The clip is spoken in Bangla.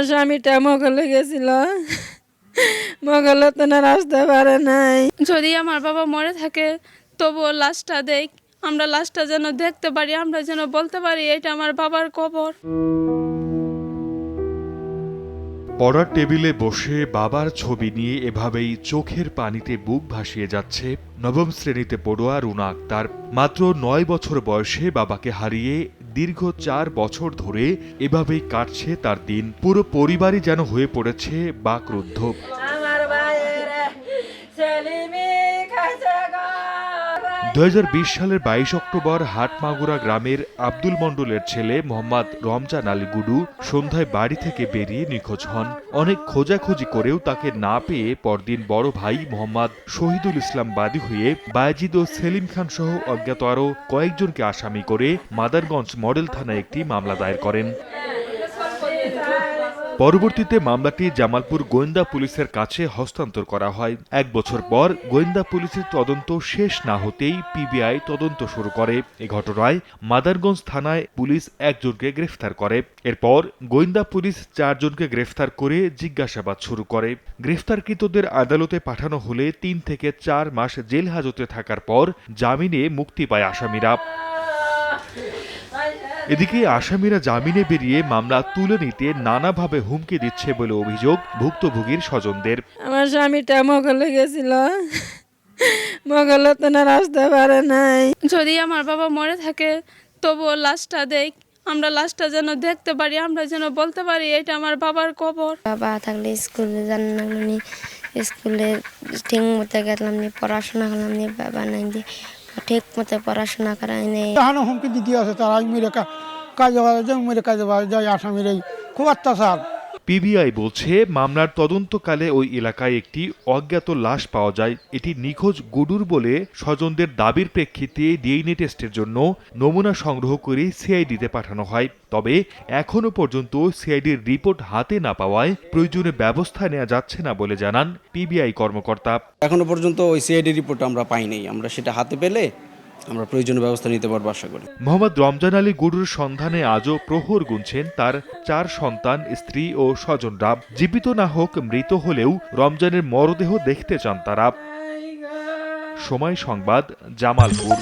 আমার স্বামীটা মগলে গেছিল। মগলে তো না আসতে পারে নাই। যদি আমার বাবা মরে থাকে তবুও লাশটা দেখ। আমরা লাশটা যেন দেখতে পারি আমরা যেন বলতে পারি এটা আমার বাবার কবর। পড়ার টেবিলে বসে বাবার ছবি নিয়ে এভাবেই চোখের পানিতে বুক ভাসিয়ে যাচ্ছে নবম শ্রেণীতে পড়ুয়া রুনা আক্তার। মাত্র নয় বছর বয়সে বাবাকে হারিয়ে দীর্ঘ চার বছর ধরে এভাবেই কাটছে তার দিন। পুরো পরিবারই যেন হয়ে পড়েছে বাকরুদ্ধ। আমার দু হাজার বিশ সালের বাইশ অক্টোবর হাটমাগুরা গ্রামের আব্দুল মণ্ডলের ছেলে মোহাম্মদ রমজান আলী গুডু সন্ধ্যায় বাড়ি থেকে বেরিয়ে নিখোঁজ হন। অনেক খোঁজাখুঁজি করেও তাকে না পেয়ে পরদিন বড় ভাই মোহাম্মদ শহীদুল ইসলাম বাদী হয়ে বায়েজিদ ও সেলিম খান সহ অজ্ঞাত আরও কয়েকজনকে আসামি করে মাদারগঞ্জ মডেল থানায় একটি মামলা দায়ের করেন। পরবর্তীতে মামলাটি জামালপুর গোয়েন্দা পুলিশের কাছে হস্তান্তর করা হয়। এক বছর পর গোয়েন্দা পুলিশের তদন্ত শেষ না হতেই পিবিআই তদন্ত শুরু করে। এ ঘটনায় মাদারগঞ্জ থানায় পুলিশ একজনকে গ্রেফতার করে। এরপর গোয়েন্দা পুলিশ চারজনকে গ্রেফতার করে জিজ্ঞাসাবাদ শুরু করে। গ্রেফতারকৃতদের আদালতে পাঠানো হলে তিন থেকে চার মাস জেল হাজতে থাকার পর জামিনে মুক্তি পায় আসামিরা। এদিকে আসামিরা জামিনে বেরিয়ে মামলা তুলে নিতে নানাভাবে হুমকি দিচ্ছে বলে অভিযোগ ভুক্তভোগীর স্বজনদের। আমার স্বামীটা মগলে গেছিল। মগলে তো না আসতে পারে নাই। যদি আমার বাবা মরে থাকে তবুও লাশটা দেখ। আমরা লাশটা যেন দেখতে পারি আমরা যেন বলতে পারি এটা আমার বাবার কবর। বাবা থাকলে স্কুলে জান না স্কুলে ঠিক মতো গেলাম নি পড়াশোনা করলাম নি বাবা নাই দি ঠিক মতো পড়াশোনা করাই নেই। এখনও হুমকি দিতে আছে তারা আজ মেরে কাজে বাজে যাই মেরে কাজে বাজে যাই আসামির এই খুব অত্যাচার। পিবিআই বলছে মামলার তদন্তকালে ওই এলাকায় একটি অজ্ঞাত লাশ পাওয়া যায়। এটি নিখোঁজ গুডুর বলে স্বজনদের দাবির প্রেক্ষিতে ডিএনএ টেস্টের জন্য নমুনা সংগ্রহ করে সিআইডিতে পাঠানো হয়। তবে এখনও পর্যন্ত সিআইডির রিপোর্ট হাতে না পাওয়ায় প্রয়োজনীয় ব্যবস্থা নেওয়া যাচ্ছে না বলে জানান পিবিআই কর্মকর্তা। এখনও পর্যন্ত ওই সিআইডি রিপোর্ট আমরা পাইনি আমরা সেটা হাতে পেলে আমরা প্রয়োজনীয় ব্যবস্থা নিতে পারব, আশা করি। মোহাম্মদ রমজান আলী গুরুর সন্ধানে আজও প্রহর গুনছেন তার চার সন্তান, স্ত্রী ও স্বজনরা। জীবিত না হোক মৃত হলেও রমজানের মরদেহ দেখতে চান তারা। সময় সংবাদ, জামালপুর।